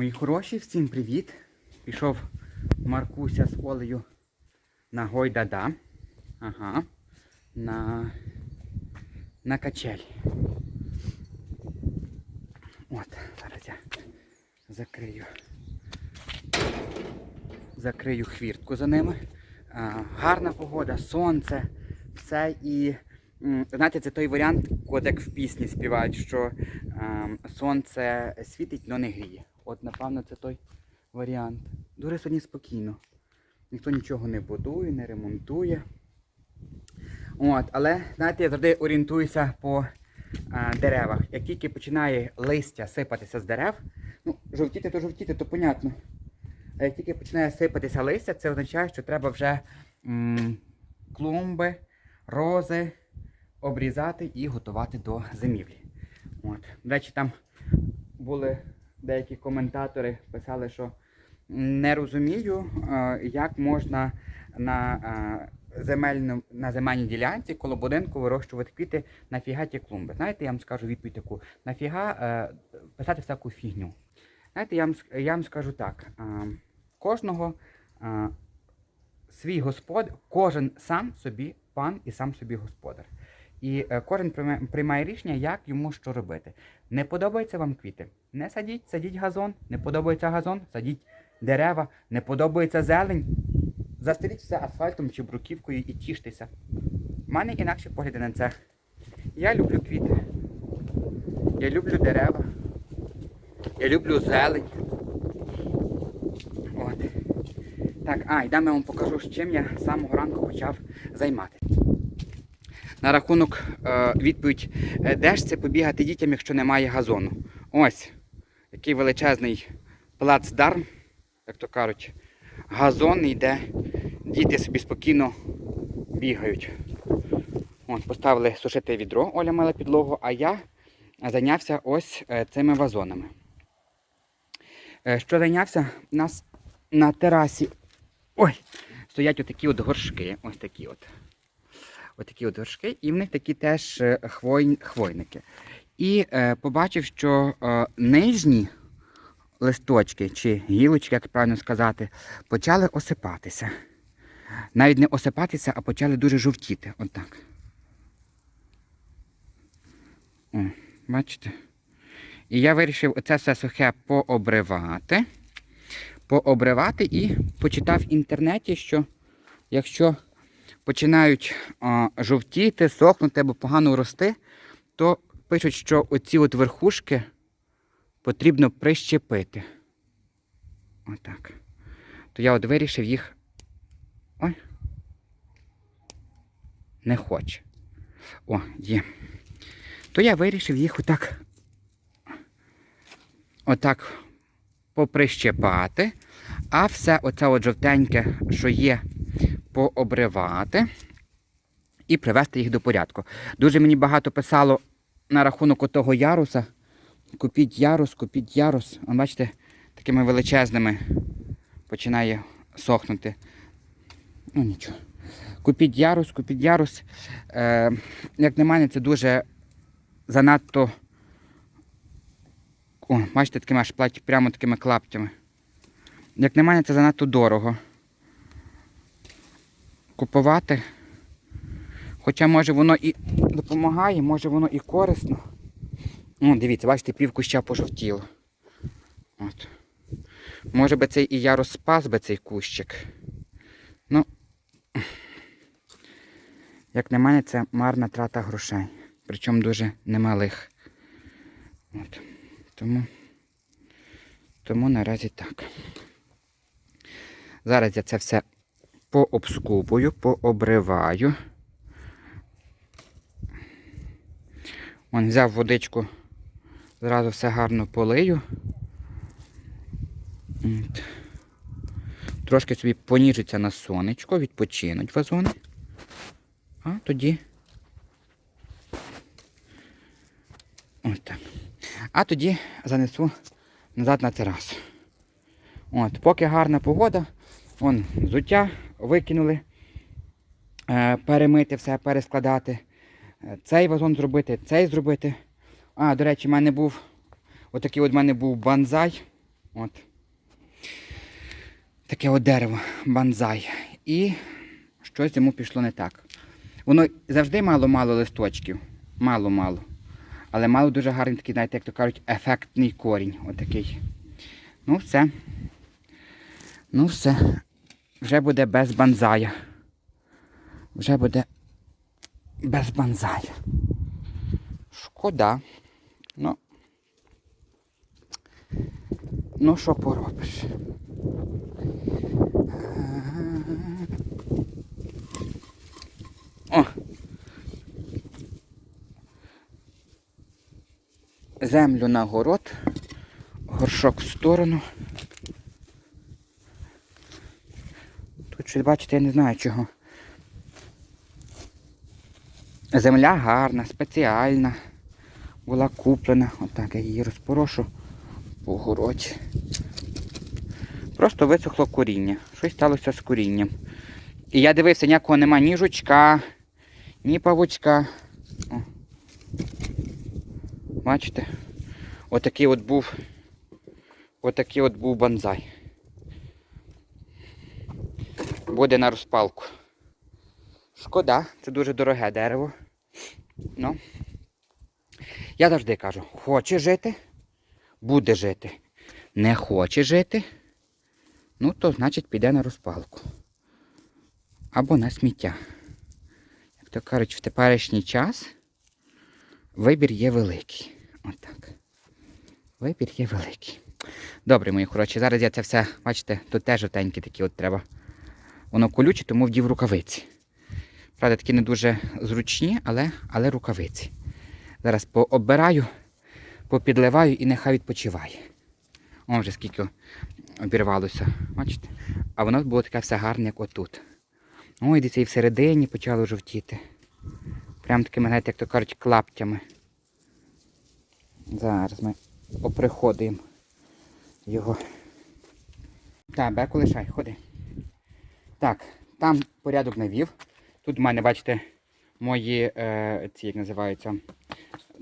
Мої хороші, всім привіт! Пішов Маркуся з Олею на Гойдада. Ага. На, на качель. От, зараз я закрию. Закрию хвіртку за ними. А, гарна погода, сонце, все і. Знаєте, це той варіант, як в пісні співають, що ем, сонце світить, але не гріє. От, напевно, це той варіант. Дуже сьогодні спокійно. Ніхто нічого не будує, не ремонтує. От, але, знаєте, я завжди орієнтуюся по е, деревах. Як тільки починає листя сипатися з дерев, ну, жовтіти то жовтіти, то понятно. А як тільки починає сипатися листя, це означає, що треба вже м, клумби, рози обрізати і готувати до зимівлі. От. До речі, там були деякі коментатори, писали, що не розумію, е, як можна на, е, земельну, на земельній ділянці коло будинку вирощувати квіти нафіга ті клумби. Знаєте, я вам скажу відповідь таку. Нафіга е, писати всяку фігню. Знаєте, я вам, я вам скажу так. Кожного свій господар, кожен сам собі пан і сам собі господар. І е, кожен приймає рішення, як йому що робити. Не подобаються вам квіти? Не садіть, садіть газон. Не подобається газон, садіть дерева. Не подобається зелень. Застеліть все асфальтом чи бруківкою і тіштеся. У мене інакші погляди на це. Я люблю квіти. Я люблю дерева. Я люблю зелень. От. Так, а, йдемо я вам покажу, з чим я з самого ранку почав займатися. На рахунок е, відповідь, е, де ж це побігати дітям, якщо немає газону. Ось, який величезний плацдарм, як то кажуть, газонний, де діти собі спокійно бігають. От, поставили сушити відро, Оля мила підлогу, а я зайнявся ось е, цими вазонами. Що зайнявся? У нас на терасі ой, стоять отакі от горшки. Ось такі от. Отакі от горшки, і в них такі теж е, хвой, хвойники. І е, побачив, що е, нижні листочки чи гілочки, як правильно сказати, почали осипатися. Навіть не осипатися, а почали дуже жовтіти. Отак. О, бачите? І я вирішив оце все сухе пообривати. Пообривати і почитав в інтернеті, що якщо починають жовтіти, сохнути або погано рости, то пишуть, що оці от верхушки потрібно прищепити. Отак. То я от вирішив їх. Ой. Не хоче. О, є. То я вирішив їх отак. Отак поприщепати, а все оце от жовтеньке, що є, пообривати і привести їх до порядку. Дуже мені багато писало на рахунок отого яруса. Купіть ярус, купіть ярус. А бачите, такими величезними починає сохнути. Ну нічого. Купіть ярус, купіть ярус. Е, як на мене, це дуже занадто. О, бачите, такими аж платі прямо такими клаптями. Як на мене, це занадто дорого. Купувати. Хоча може воно і допомагає, може воно і корисно. О, дивіться, бачите, пів куща пожовтіло. От. Може би цей і я розпас би цей кущик. Ну, як на мене, це марна трата грошей. Причому дуже немалих. От. Тому, тому наразі так. Зараз я це все пообскубую, пообриваю. Вон взяв водичку, зразу все гарно полию. От. Трошки собі поніжиться на сонечко, відпочинуть вазони. А тоді. Так. А тоді занесу назад на терасу. От, поки гарна погода, вон взуття викинули, е, перемити все, перескладати. Е, Цей вазон зробити, цей зробити. А, до речі, в мене був отакий от в мене був банзай. От. Таке от дерево, банзай. І щось йому пішло не так. Воно завжди мало-мало листочків. Мало-мало. Але мало дуже гарний такий, знаєте, як то кажуть, ефектний корінь. Отакий. Ну, все. Ну, все. Вже буде без банзая. Вже буде без банзая. Шкода. Ну. Ну, що поробиш? О! Землю на город, горшок в сторону. Щось, бачите, я не знаю чого. Земля гарна, спеціальна. Була куплена. Отак я її розпорошу по городі. Просто висохло коріння. Щось сталося з корінням. І я дивився, ніякого нема ні жучка, ні павучка. О. Бачите? Отакий от був. Отакий от був банзай. Буде на розпалку. Шкода, це дуже дороге дерево. Ну. Я завжди кажу, хоче жити, буде жити. Не хоче жити, ну то значить піде на розпалку. Або на сміття. Як то кажуть, в теперішній час вибір є великий. Отак. Вибір є великий. Добре, мої хороші, зараз я це все, бачите, тут теж жовтенькі такі от треба. Воно колюче, тому вдів рукавиці. Правда, такі не дуже зручні, але, але рукавиці. Зараз пообираю, попідливаю і нехай відпочиває. О, вже скільки обірвалося. Бачите? А воно було таке все гарне, як отут. Ой, дивіться, і всередині почало жовтіти. Прям такими, знаєте, як то кажуть, клаптями. Зараз ми оприходуємо його. Так, беку лишай, ходи. Так, там порядок навів. Тут в мене, бачите, мої, е, ці як називаються,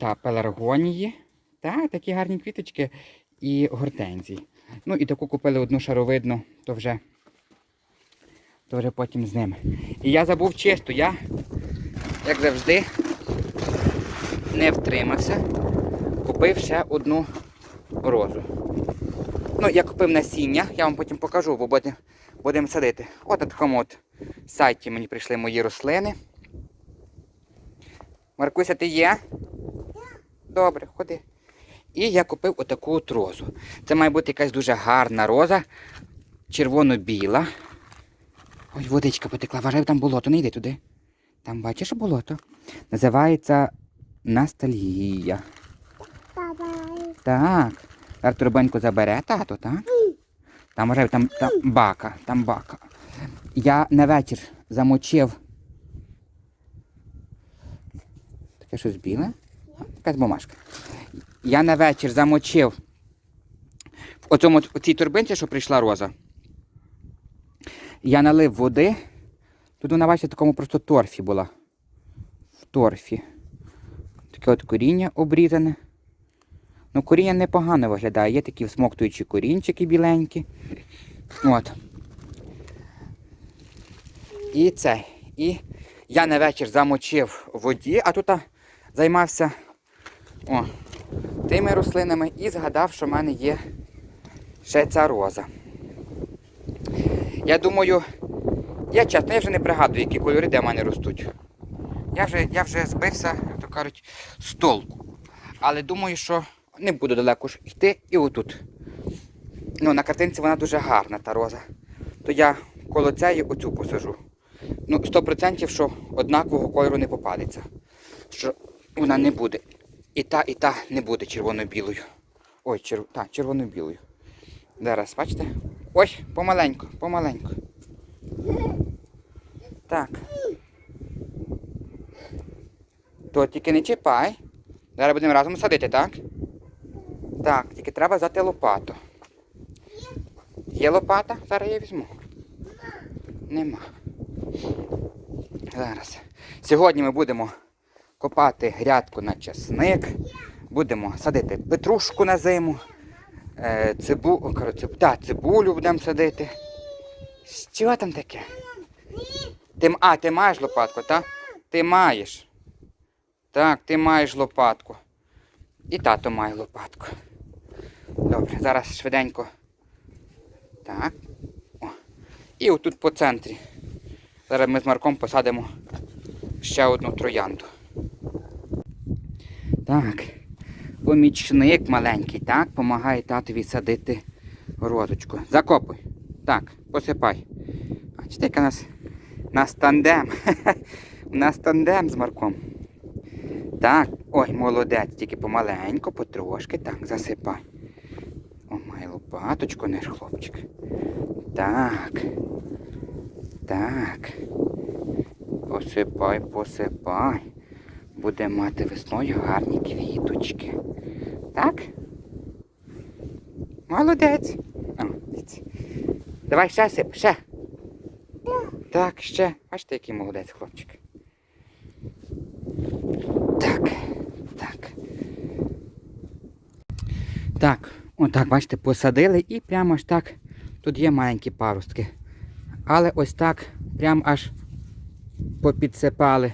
та пеларгонії. Та, такі гарні квіточки і гортензії. Ну і таку купили одну шаровидну, то вже, то вже потім з ними. І я забув чисто, я, як завжди, не втримався. Купив ще одну розу. Ну, я купив насіння, я вам потім покажу, бо будемо садити. От на такому от сайті мені прийшли мої рослини. Маркуся, ти є? Добре, ходи. І я купив отаку от розу. Це має бути якась дуже гарна роза, червоно-біла. Ой, водичка потекла, вважаю, там болото, не йди туди. Там бачиш болото. Називається Ностальгія. Так. Так турбинку забере тато, так? Там може там, там бака, там бака. Я на вечір замочив. Таке щось біле? Якась бумажка. Я на вечір замочив в оцьому, цій турбинці, що прийшла роза. Я налив води. Тут вона, бачите, в такому просто торфі була. В торфі. Таке от коріння обрізане. Ну, коріння непогано виглядає. Є такі всмоктуючі корінчики біленькі. От. І це. І я на вечір замочив в воді, а тут займався о, тими рослинами і згадав, що в мене є ще ця роза. Я думаю, я чесно, я вже не пригадую, які кольори де в мене ростуть. Я вже, я вже збився, як то кажуть, з толку. Але думаю, що не буду далеко ж йти і отут. Ну, на картинці вона дуже гарна, та роза. То я коло цієї оцю посажу. Ну, 100% що однакового кольору не попадеться. Що вона не буде. І та, і та не буде червоно-білою. Ой, черв... та, червоно-білою. Зараз, бачите? Ой, помаленьку, помаленьку. Так. То тільки не чіпай. Зараз будемо разом садити, так? Так, тільки треба взяти лопату. Є лопата? Зараз я візьму. Нема. Зараз. Сьогодні ми будемо копати грядку на часник. Будемо садити петрушку на зиму. е, цибу, та, цибулю будемо садити. Що там таке? Ти, а, ти маєш лопатку, так? Ти маєш. Так, ти маєш лопатку. І тато має лопатку. Зараз швиденько. Так. О. І отут по центрі. Зараз ми з Марком посадимо ще одну троянду. Так. Помічник маленький, так, помагає татові садити розочку. Закопуй. Так, посипай. Бачите, яка нас, у нас тандем. У нас тандем з Марком. Так, ой, молодець, тільки помаленьку, потрошки. Так, засипай. О, має лопаточку, не ж хлопчик. Так. Так. Посипай, посипай. Буде мати весною гарні квіточки. Так? Молодець. Давай ще сип, ще. Так, ще. Бачите, який молодець хлопчик. Так, так. Так, отак, бачите, посадили і прямо аж так. Тут є маленькі паростки. Але ось так, прямо аж попідсипали.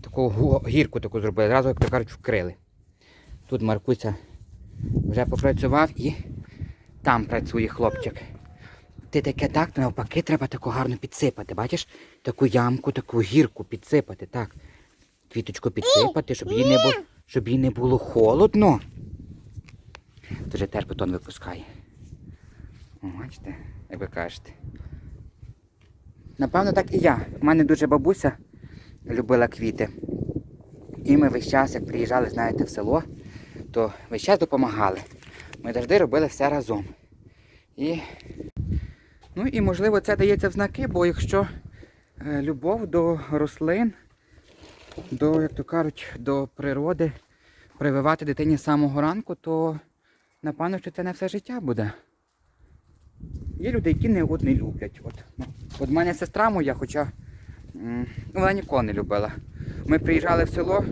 Таку гірку таку зробили, зразу, як то кажуть, вкрили. Тут Маркуся вже попрацював і там працює хлопчик. Ти таке так, то навпаки, треба таку гарно підсипати. Бачиш? Таку ямку, таку гірку підсипати, так. Квіточку підсипати, щоб їй не було, щоб їй не було холодно. Дуже теж бетон випускає. Бачите, як ви кажете. Напевно, так і я. У мене дуже бабуся любила квіти. І ми весь час, як приїжджали, знаєте, в село, то весь час допомагали. Ми завжди робили все разом. І, ну і можливо це дається в знаки, бо якщо е, любов до рослин, до, як то кажуть, до природи прививати дитині з самого ранку, то напевно, що це не все життя буде. Є люди, які не от не люблять. От, ну, от мене сестра моя, хоча ну, вона ніколи не любила. Ми приїжджали в село,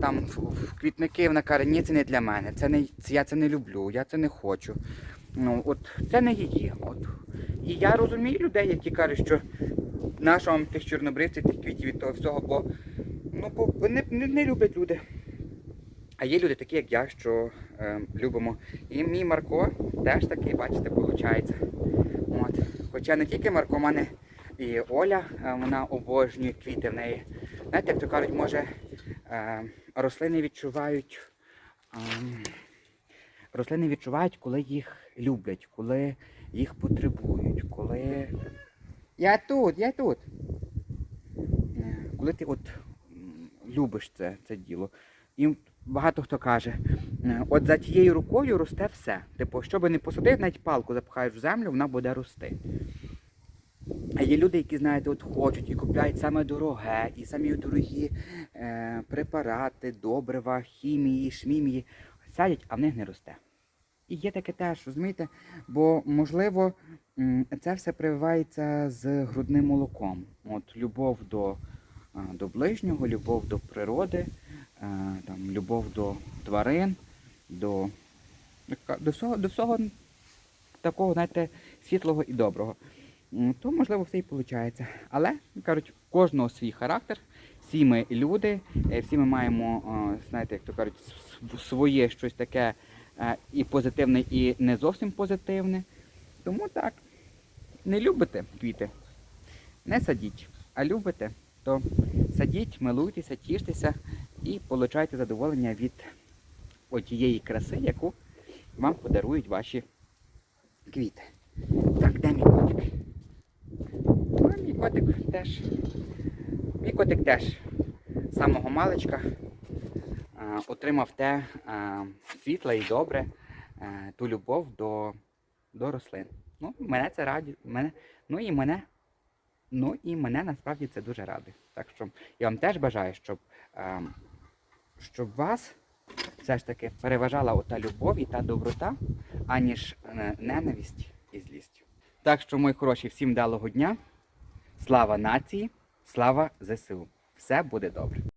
там в, квітники, вона каже, ні, це не для мене, це не, це, я це не люблю, я це не хочу. Ну, от це не її. От. І я розумію людей, які кажуть, що вам тих чорнобривців, тих квітів від того всього, бо, ну, бо не, не, не люблять люди. А є люди такі, як я, що е, любимо. І мій Марко теж такий, бачите, виходить. От. Хоча не тільки Марко, у мене і Оля, е, вона обожнює квіти в неї. Знаєте, як то кажуть, може е, рослини відчувають. ем, рослини відчувають, коли їх люблять, коли їх потребують, коли. Я тут, я тут. Е, Коли ти от любиш це, це діло. І багато хто каже, е, от за тією рукою росте все. Типу, що би не посадив, навіть палку запхаєш в землю, вона буде рости. А є люди, які, знаєте, от хочуть і купляють саме дороге, і самі дорогі е, препарати, добрива, хімії, шмімії, садять, а в них не росте. І є таке теж, розумієте, бо можливо це все прививається з грудним молоком. От любов до, до ближнього, любов до природи, там, любов до тварин, до, до, всього, до всього такого, знаєте, світлого і доброго. То можливо все і виходить. Але кажуть, у кожного свій характер, всі ми люди, е, всі ми маємо, знаєте, як то кажуть, своє щось таке е, і позитивне, і не зовсім позитивне. Тому так, не любите квіти, не садіть, а любите, то садіть, милуйтеся, тіштеся і получайте задоволення від тієї краси, яку вам подарують ваші квіти. Так, де мій котик? А мій котик теж. Мій котик теж з самого маличка а, отримав те а, світле і добре, а, ту любов до, до рослин. Ну, мене це раді. Мене, ну і мене. Ну і мене насправді це дуже радить. Так що я вам теж бажаю, щоб, а, щоб вас все ж таки переважала ота любов і та доброта, аніж е, ненависть і злість. Так що, мої хороші, всім вдалого дня. Слава нації, слава ЗСУ. Все буде добре.